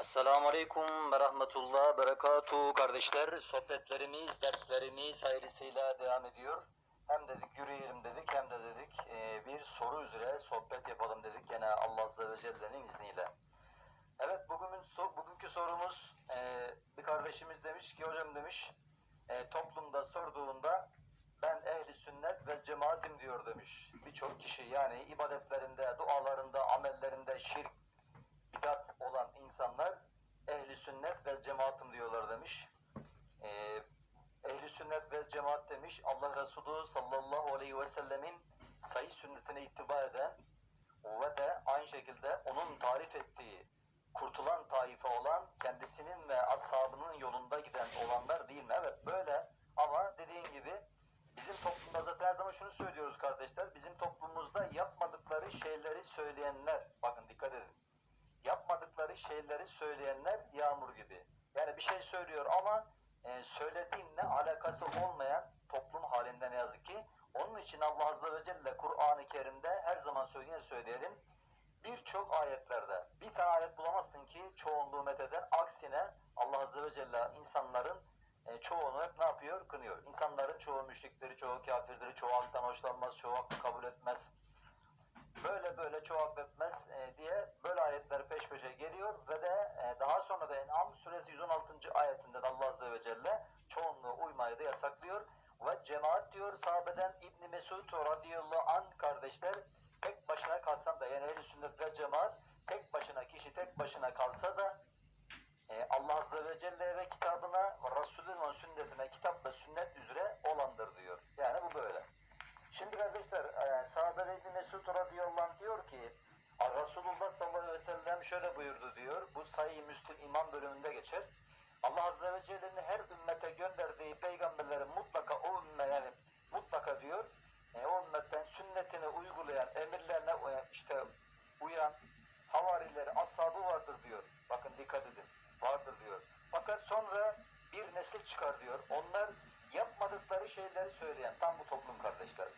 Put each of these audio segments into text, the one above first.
Esselamu Aleyküm ve Rahmetullah Berekatuhu kardeşler. Sohbetlerimiz, derslerimiz hayırlısıyla devam ediyor. Hem dedik yürüyelim dedik hem de dedik e, bir soru üzere sohbet yapalım dedik gene Allah Azze ve Celle'nin izniyle. Evet bugünün bugünkü sorumuz e, bir kardeşimiz demiş ki hocam demiş e, toplumda sorduğunda ben ehli sünnet ve cemaatim diyor demiş. Birçok kişi yani ibadetlerinde, dualarında, amellerinde şirk, bidat olan insanlar ehli sünnet ve cemaatim diyorlar demiş. Ee, ehli sünnet ve cemaat demiş Allah Resulü sallallahu aleyhi ve sellemin sayı sünnetine ittiba eden ve de aynı şekilde onun tarif ettiği kurtulan taife olan kendisinin ve ashabının yolunda giden olanlar değil mi? Evet böyle ama dediğin gibi bizim toplumda zaten her zaman şunu söylüyoruz kardeşler. Bizim toplumumuzda yapmadıkları şeyleri söyleyenler bakın dikkat edin yapmadıkları şeyleri söyleyenler yağmur gibi. Yani bir şey söylüyor ama e, söylediğinle alakası olmayan toplum halinde ne yazık ki. Onun için Allah Azze ve Celle Kur'an-ı Kerim'de her zaman söyleyene söyleyelim. Birçok ayetlerde bir tane ayet bulamazsın ki çoğunluğu metheden. Aksine Allah Azze ve Celle insanların e, çoğunu ne yapıyor? Kınıyor. İnsanların çoğu müşrikleri, çoğu kafirleri, çoğu haktan hoşlanmaz, çoğu hakkı kabul etmez böyle böyle çoğu affetmez e, diye böyle ayetler peş peşe geliyor ve de e, daha sonra da En'am suresi 116. ayetinde de Allah Azze ve Celle çoğunluğu uymayı da yasaklıyor. Ve cemaat diyor sahabeden İbn Mesud radıyallahu an kardeşler tek başına kalsan da yani ehl sünnet ve cemaat tek başına kişi tek başına kalsa da e, Allah Azze ve Celle ve kitabına Resulünün sünnetine kitap ve sünnet üzere olandır diyor. Yani bu böyle. Şimdi kardeşler sahabede İbni Mesud radıyallahu diyor ki Resulullah sallallahu aleyhi ve sellem şöyle buyurdu diyor. Bu sayı Müslüm iman bölümünde geçer. Allah azze ve celle'nin her ümmete gönderdiği peygamberlerin mutlaka o ümme yani mutlaka diyor e, o ümmetten sünnetini uygulayan, emirlerine uyan, işte uyan havarileri, ashabı vardır diyor. Bakın dikkat edin. Vardır diyor. Fakat sonra bir nesil çıkar diyor. Onlar yapmadıkları şeyleri söyleyen tam bu toplum kardeşler.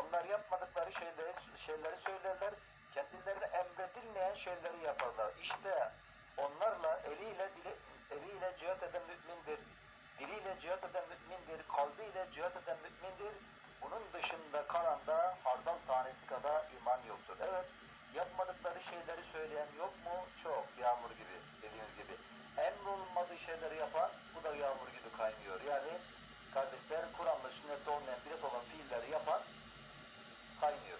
Onlar yapmadıkları şeyleri şeyleri söylerler. Kendilerine emredilmeyen şeyleri yaparlar. İşte onlarla eliyle dili, eliyle cihat eden mümindir. Diliyle cihat eden mümindir. Kalbiyle cihat eden mümindir. Bunun dışında kalanda hardal tanesi kadar iman yoktur. Evet, yapmadıkları şeyleri söyleyen yok mu? Çok, yağmur gibi, dediğiniz gibi. Emrolunmadığı şeyleri yapan, bu da yağmur gibi kaynıyor. Yani kardeşler Kur'an'da sünnette olmayan bidat olan fiilleri yapan kaynıyor.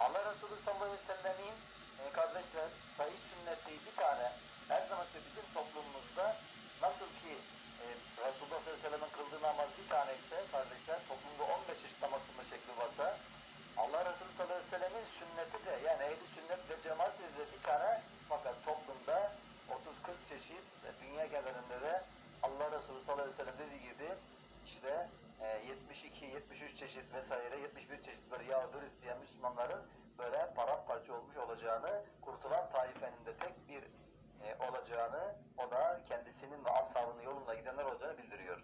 Allah Resulü sallallahu aleyhi ve sellemin e, kardeşler sayı sünneti bir tane her zaman söylüyor bizim toplumumuzda nasıl ki e, Resulullah sallallahu aleyhi ve sellemin kıldığı namaz bir tane ise kardeşler toplumda 15 çeşit namaz kılma şekli varsa Allah Resulü sallallahu aleyhi ve sellemin sünneti de yani ehli sünnet ve cemaat de bir tane fakat toplumda 30-40 çeşit ve dünya genelinde de Allah Resulü sallallahu aleyhi ve sellem dediği gibi işte e, 72, 73 çeşit vesaire 71 çeşit böyle Yahudi Hristiyan Müslümanların böyle paramparça olmuş olacağını, kurtulan taifenin de tek bir e, olacağını, o da kendisinin ve ashabının yolunda gidenler olacağını bildiriyor.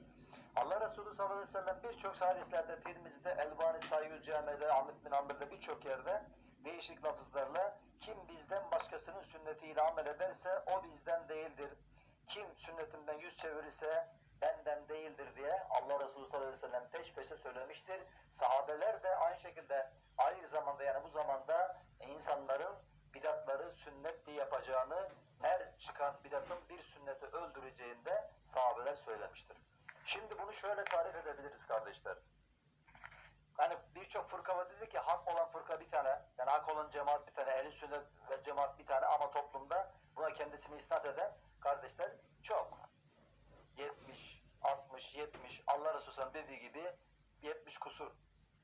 Allah Resulü sallallahu aleyhi ve sellem birçok hadislerde, Tirmizi'de, Elbani Sayyül Cami'de, Ahmet bin Amber'de birçok yerde değişik lafızlarla kim bizden başkasının sünnetiyle amel ederse o bizden değildir. Kim sünnetimden yüz çevirirse benden değildir diye Allah Resulü sallallahu aleyhi ve sellem peş peşe söylemiştir. Sahabeler de aynı şekilde aynı zamanda yani bu zamanda insanların bidatları sünnet diye yapacağını her çıkan bidatın bir sünneti öldüreceğinde sahabeler söylemiştir. Şimdi bunu şöyle tarif edebiliriz kardeşler. Hani birçok fırka var dedi ki hak olan fırka bir tane, yani hak olan cemaat bir tane, ehli sünnet ve cemaat bir tane ama toplumda buna kendisini isnat eden kardeşler çok. 70, 60, 70 Allah Resulü Sallallahu dediği gibi 70 kusur.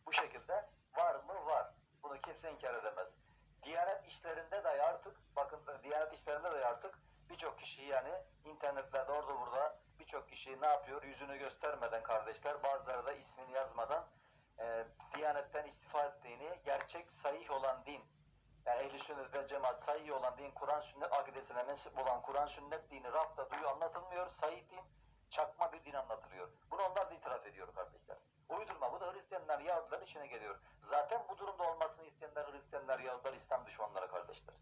Bu şekilde var mı? Var. Bunu kimse inkar edemez. Diyanet işlerinde dahi artık bakın Diyanet işlerinde dahi artık birçok kişi yani internetlerde orada burada birçok kişi ne yapıyor? Yüzünü göstermeden kardeşler bazıları da ismini yazmadan e, Diyanetten istifa ettiğini gerçek sahih olan din yani ehli sünnet ve cemaat sayı olan din Kur'an sünnet akidesine mensup olan Kur'an sünnet dini rafta duyu anlatılmıyor. Sayı din çakma bir din anlatılıyor. Bunu onlar da itiraf ediyor kardeşler. Uydurma. Bu da Hristiyanlar, Yahudiler işine geliyor. Zaten bu durumda olmasını isteyenler Hristiyanlar, Yahudiler, İslam düşmanları kardeşler.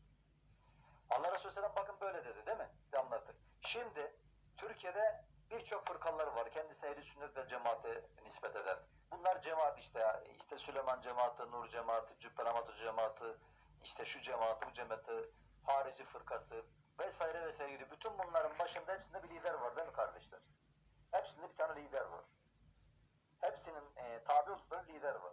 Allah Resulü Sellem bakın böyle dedi değil mi? Bir anlatır. Şimdi Türkiye'de birçok fırkalar var. Kendisi ehli sünnet ve cemaate nispet eden. Bunlar cemaat işte. işte Süleyman cemaati, Nur cemaati, Cübbelamatü cemaati, işte şu cemaati, bu cemaati, harici fırkası vesaire vesaire. Bütün bunların başında hepsinde bir lider var değil mi kardeşler? Hepsinde bir tane lider var. Hepsinin e, tabi oldukları lider var.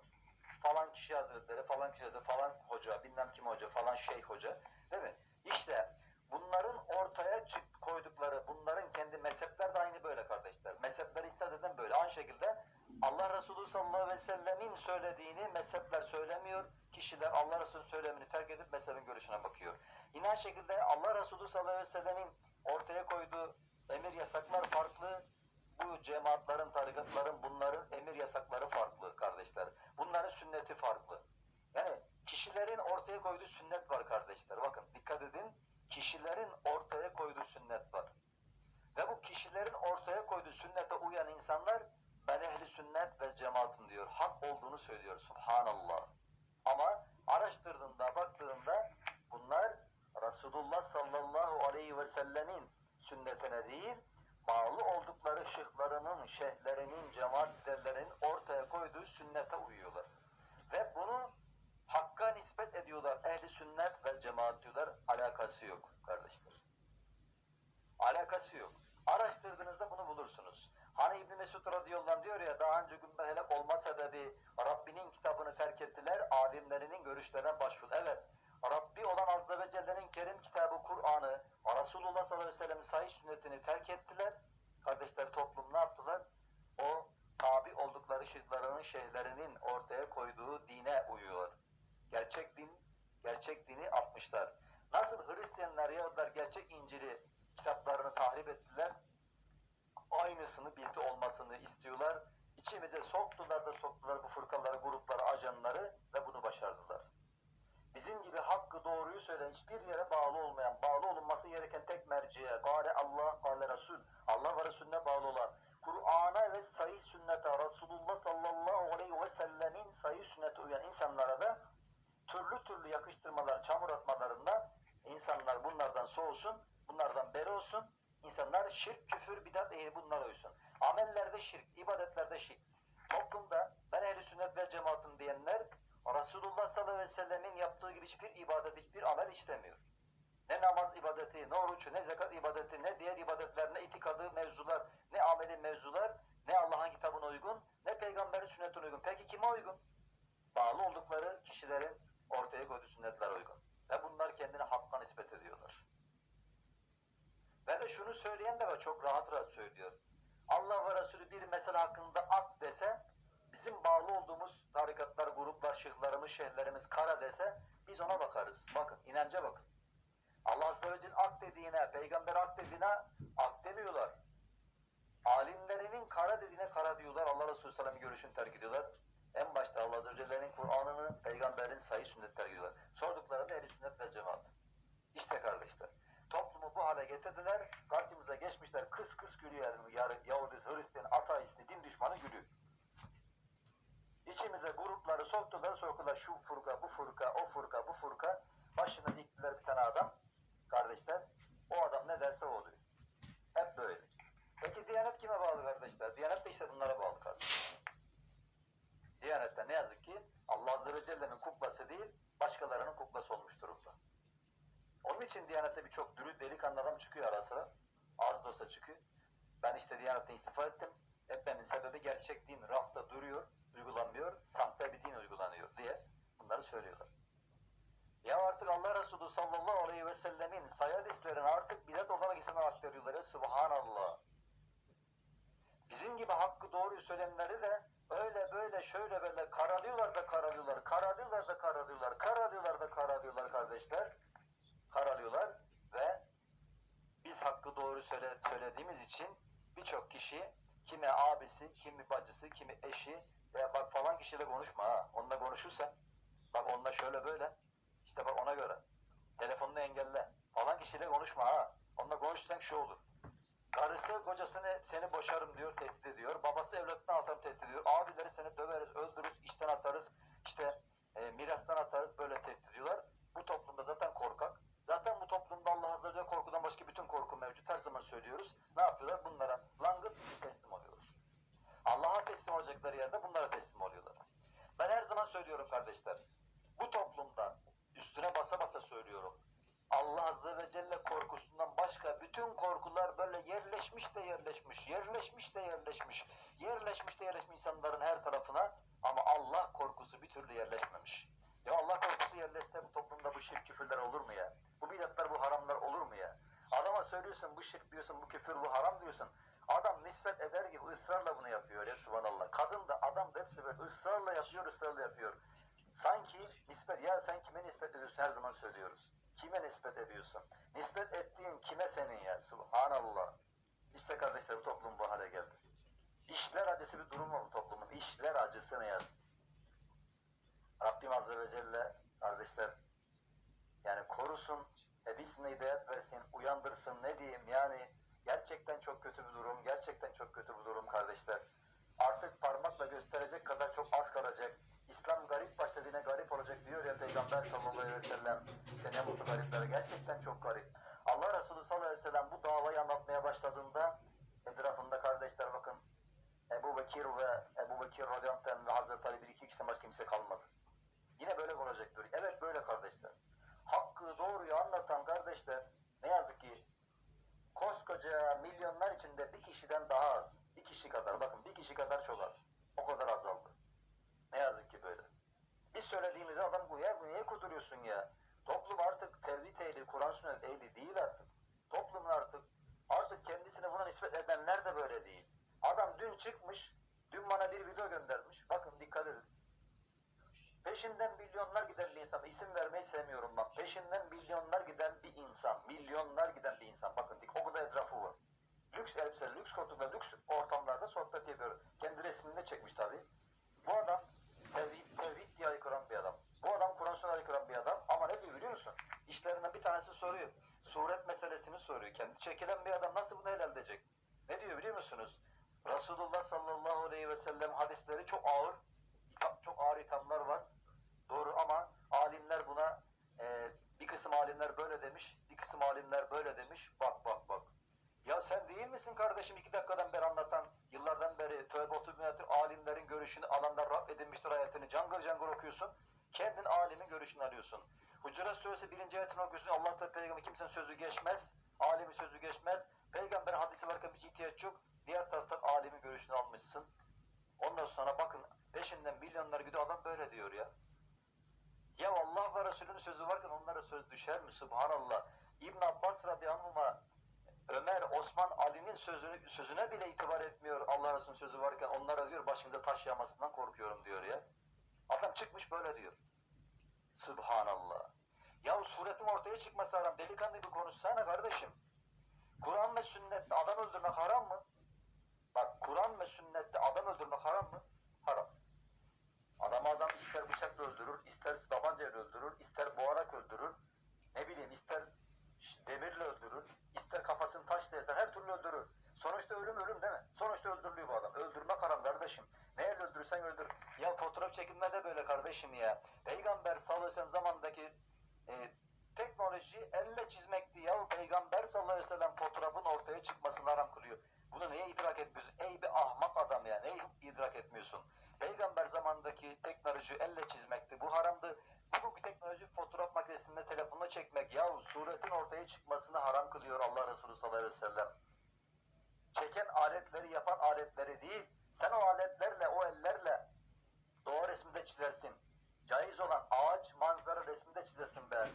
Falan kişi hazretleri, falan kişi hazretleri, falan hoca, bilmem kim hoca, falan şeyh hoca. Değil mi? İşte bunların ortaya çık koydukları, bunların kendi mezhepler de aynı böyle kardeşler. Mezhepler istat eden böyle. Aynı şekilde Allah Resulü sallallahu aleyhi ve sellemin söylediğini mezhepler söylemiyor. Kişiler Allah Resulü söylemini terk edip mezhebin görüşüne bakıyor. Yine aynı şekilde Allah Resulü sallallahu aleyhi ve sellemin ortaya koyduğu emir yasaklar farklı. Bu cemaatlerin, tarikatların bunların emir yasakları farklı kardeşler. Bunların sünneti farklı. Yani kişilerin ortaya koyduğu sünnet var kardeşler. Bakın dikkat edin. Kişilerin ortaya koyduğu sünnet var. Ve bu kişilerin ortaya koyduğu sünnete uyan insanlar ben ehli sünnet ve cemaatim diyor. Hak olduğunu söylüyor. Subhanallah. Ama araştırdığında, baktığında bunlar Resulullah sallallahu aleyhi ve sellemin sünnetine değil, bağlı oldukları şıklarının, şeyhlerinin, cemaat liderlerinin ortaya koyduğu sünnete uyuyorlar. Ve bunu hakka nispet ediyorlar. Ehli sünnet ve cemaat diyorlar. Alakası yok kardeşler. Alakası yok. Araştırdığınızda bunu bulursunuz. Hani İbn Mesud radıyallahu diyor ya daha önce gün helak olma sebebi Rabbinin kitabını terk ettiler, alimlerinin görüşlerine başvurdu. Evet, Rabbi olan Azze ve Celle'nin kerim kitabı Kur'an'ı, Resulullah sallallahu aleyhi ve sellem'in sahih sünnetini terk ettiler. Kardeşler toplum ne yaptılar? O tabi oldukları şirklarının şeyhlerinin ortaya koyduğu dine uyuyor. Gerçek din, gerçek dini atmışlar. Nasıl Hristiyanlar Yahudiler gerçek İncil'i kitaplarını tahrip ettiler, aynısını bizde olmasını istiyorlar. İçimize soktular da soktular bu fırkaları, grupları, ajanları ve bunu başardılar. Bizim gibi hakkı doğruyu söyleyen hiçbir yere bağlı olmayan, bağlı olunması gereken tek merciye, gale Allah, gale Resul, Allah ve Resulüne bağlı olan, Kur'an'a ve sahih sünnete, Resulullah sallallahu aleyhi ve sellemin sahih sünnete uyan insanlara da türlü türlü yakıştırmalar, çamur atmalarında insanlar bunlardan soğusun, bunlardan beri olsun, insanlar şirk, küfür, bidat ehli bunlara uysun. Amellerde şirk, ibadetlerde şirk. Toplumda ben ehli sünnet ve cemaatim diyenler Resulullah sallallahu aleyhi ve sellemin yaptığı gibi hiçbir ibadet, hiçbir amel işlemiyor. Ne namaz ibadeti, ne oruç, ne zekat ibadeti, ne diğer ibadetler, ne itikadı mevzular, ne ameli mevzular, ne Allah'ın kitabına uygun, ne peygamberin sünnetine uygun. Peki kime uygun? Bağlı oldukları kişilerin ortaya koyduğu sünnetler uygun. Ve bunlar kendine hakka nispet ediyorlar. Ve de şunu söyleyen de var, çok rahat rahat söylüyor. Allah ve Resulü bir mesele hakkında ak dese, bizim bağlı olduğumuz tarikatlar, gruplar, şıklarımız, şeyhlerimiz kara dese, biz ona bakarız. Bakın, inanca bakın. Allah Azze ve Celle ak dediğine, peygamber ak dediğine ak demiyorlar. Alimlerinin kara dediğine kara diyorlar. Allah Resulü Sallam'ın görüşünü terk ediyorlar. En başta Allah Azze ve Celle'nin Kur'an'ını, peygamberin sahih sünnet terk ediyorlar. Sorduklarında ehli sünnet ve cemaat. İşte kardeşler. Toplumu bu hale getirdiler. Karşımıza geçmişler. Kıs kıs gülüyor. Yahudi, Hristiyan, ateisti, din düşmanı gülüyor. İçimize grupları soktular, soktular. Şu fırka, bu fırka, o fırka, bu fırka. Başına diktiler bir tane adam. Kardeşler. O adam ne derse o oluyor. Hep böyle. Peki Diyanet kime bağlı kardeşler? Diyanet de işte bunlara bağlı kardeşler. Diyanette ne yazık ki Allah Azze ve Celle'nin kuklası değil, başkalarının kuklası olmuş durumda. Onun için Diyanet'te birçok dürü delikanlı adam çıkıyor ara sıra. Az da olsa çıkıyor. Ben işte Diyanet'ten istifa ettim. Etmemin sebebi gerçek din rafta duruyor, uygulanmıyor, sahte bir din uygulanıyor diye bunları söylüyorlar. Ya artık Allah Resulü sallallahu aleyhi ve sellemin sayı hadislerini artık bidat olarak insana aktarıyorlar ya subhanallah. Bizim gibi hakkı doğruyu söyleyenleri de öyle böyle şöyle böyle karalıyorlar da karalıyorlar, karalıyorlar da karalıyorlar, karalıyorlar da karalıyorlar kardeşler. Karalıyorlar ve biz hakkı doğru söyle, söylediğimiz için birçok kişi kimi abisi, kimi bacısı, kimi eşi veya bak falan kişiyle konuşma ha. Onunla konuşursan bak onunla şöyle böyle işte bak ona göre telefonunu engelle falan kişiyle konuşma ha. Onunla konuşursan şu olur. Karısı kocasını seni boşarım diyor, tehdit ediyor. Babası evlatını atarım tehdit ediyor. Abileri seni döveriz, öldürürüz, işten atarız. işte e, mirastan atarız böyle tehdit ediyorlar. Bu toplumda zaten korkak. Zaten bu toplumda kardeşler. Bu toplumda üstüne basa basa söylüyorum. Allah Azze ve Celle korkusundan başka bütün korkular böyle yerleşmiş de yerleşmiş, yerleşmiş de yerleşmiş, yerleşmiş de yerleşmiş insanların her tarafına ama Allah korkusu bir türlü yerleşmemiş. Ya Allah korkusu yerleşse bu toplumda bu şirk küfürler olur mu ya? Bu bidatlar, bu haramlar olur mu ya? Adama söylüyorsun bu şirk diyorsun, bu küfür, bu haram diyorsun. Adam nispet eder gibi ısrarla bunu yapıyor ya subhanallah. Kadın da adam da hepsi böyle ısrarla yapıyor, ısrarla yapıyor. Sanki nispet, ya sen kime nispet ediyorsun her zaman söylüyoruz. Kime nispet ediyorsun? Nispet ettiğin kime senin ya? Subhanallah. İşte kardeşler bu toplum bu hale geldi. İşler acısı bir durum var bu toplumun. İşler acısı ne yaz? Rabbim Azze ve Celle kardeşler yani korusun, hedisine hidayet versin, uyandırsın ne diyeyim yani gerçekten çok kötü bir durum, gerçekten çok kötü bir durum kardeşler. Artık parmakla gösterecek kadar çok az kalacak. İslam garip başladığına garip olacak diyor ya Peygamber sallallahu aleyhi ve sellem. İşte ne mutlu gariplere gerçekten çok garip. Allah Resulü sallallahu aleyhi ve sellem bu davayı anlatmaya başladığında etrafında kardeşler bakın Ebu Bekir ve Ebu Bekir radıyallahu anh ve Hazreti Ali bir iki kişiden başka kimse kalmadı. Yine böyle olacaktır. Evet böyle kardeşler. Hakkı doğruyu anlatan kardeşler ne yazık ki koskoca milyonlar içinde bir kişiden daha az. Bir kişi kadar bakın bir kişi kadar çok az. O kadar azaldı. Ne yazık ki böyle. Biz söylediğimizde adam bu ya bu niye kuduruyorsun ya? Toplum artık tevhid ehli, Kur'an sünnet ehli değil artık. Toplumun artık artık kendisine buna nispet edenler de böyle değil. Adam dün çıkmış, dün bana bir video göndermiş. Bakın dikkat edin. Peşinden milyonlar giden bir insan. isim vermeyi sevmiyorum bak. Peşinden milyonlar giden bir insan. Milyonlar giden bir insan. Bakın o kadar etrafı var. Lüks elbise, lüks koltukta, lüks ortamlarda sohbet yapıyor. Kendi resmini de çekmiş tabi. Bu adam tevhid, tevhid diye aykıran bir adam. Bu adam Kur'an aykıran bir adam. Ama ne diyor biliyor musun? İşlerinden bir tanesi soruyor. Suret meselesini soruyor. Kendi çekilen bir adam nasıl bunu helal edecek? Ne diyor biliyor musunuz? Resulullah sallallahu aleyhi ve sellem hadisleri çok ağır, çok ağır ithamlar var. Doğru ama alimler buna e, bir kısım alimler böyle demiş, bir kısım alimler böyle demiş. Bak bak bak. Ya sen değil misin kardeşim iki dakikadan beri anlatan, yıllardan beri tövbe otobüyatır alimlerin görüşünü alanlar Rab edinmiştir ayetini cangır cangır okuyorsun. Kendin alimin görüşünü alıyorsun. Hucurat Suresi birinci ayetini okuyorsun. Allah ve Peygamber kimsenin sözü geçmez. Alimin sözü geçmez. Peygamberin hadisi varken bir ihtiyaç yok. Diğer taraftan alimin görüşünü almışsın. Ondan sonra bakın peşinden milyonlar gidiyor adam böyle diyor ya. Ya Allah ve Resulünün sözü varken onlara söz düşer mi? Subhanallah. İbn Abbas radıyallahu Ömer, Osman, Ali'nin sözünü, sözüne bile itibar etmiyor Allah Resulü'nün sözü varken onlara diyor başımıza taş yağmasından korkuyorum diyor ya. Adam çıkmış böyle diyor. Subhanallah. Ya suretin ortaya çıkması haram. Delikanlı gibi konuşsana kardeşim. Kur'an ve sünnette adam öldürmek haram mı? Bak Kur'an ve sünnette adam öldürmek haram mı? Haram. Adamı adam ister bıçakla öldürür, ister tabancayla öldürür, ister boğarak öldürür. Ne bileyim ister demirle öldürür, ister kafasını taşla eser, her türlü öldürür. Sonuçta ölüm ölüm değil mi? Sonuçta öldürülüyor bu adam. Öldürmek haram kardeşim. Neyle öldürürsen öldür. Ya fotoğraf çekilme de böyle kardeşim ya. Peygamber sallallahu aleyhi ve sellem zamandaki e, teknoloji elle çizmekti ya. Peygamber sallallahu aleyhi ve sellem fotoğrafın ortaya çıkmasını haram kılıyor. Bunu neye idrak etmiyorsun? Ey bir ahmak adam ya. Neyi idrak etmiyorsun? Peygamber zamandaki teknoloji elle çizmekti. Bu haramdı. Bugünkü teknoloji fotoğraf makinesinde telefonla çekmek. Yahu suretin ortaya çıkmasını haram kılıyor Allah Resulü sallallahu aleyhi ve sellem. Çeken aletleri yapan aletleri değil. Sen o aletlerle, o ellerle çizersin. Caiz olan ağaç, manzara resmi de çizersin be.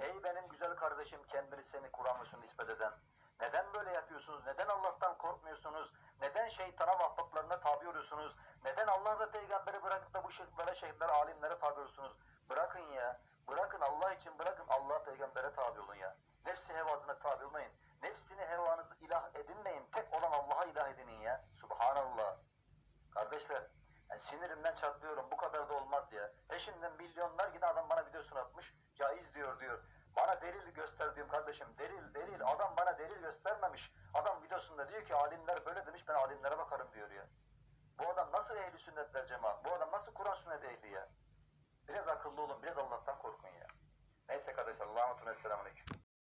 Ey benim güzel kardeşim kendini seni sünnet nispet eden. Neden böyle yapıyorsunuz? Neden Allah'tan korkmuyorsunuz? Neden şeytana vahbaplarına tabi oluyorsunuz? Neden Allah ve peygamberi bırakıp da bu şeyhlere, şeyhlere, alimlere tabi oluyorsunuz? Bırakın ya. Bırakın Allah için bırakın Allah peygambere tabi olun ya. Nefsi hevasına tabi olmayın. Nefsini hevanızı ilah edinmeyin. Tek olan Allah'a ilah edinin ya. Subhanallah. Kardeşler yani sinirimden çatlıyorum. Bu kadar da olmaz ya. Peşinden milyonlar yine adam bana videosunu atmış. Caiz diyor diyor. Bana delil göster diyorum kardeşim. Delil delil. Adam bana delil göstermemiş. Adam videosunda diyor ki alimler böyle demiş ben alimlere bakarım diyor ya. Bu adam nasıl ehli sünnetler cemaat? Bu adam nasıl Kur'an sünnet ehli ya? Biraz akıllı olun. Biraz Allah'tan korkun ya. Neyse kardeşler. Allah'a emanet olun. Aleyküm.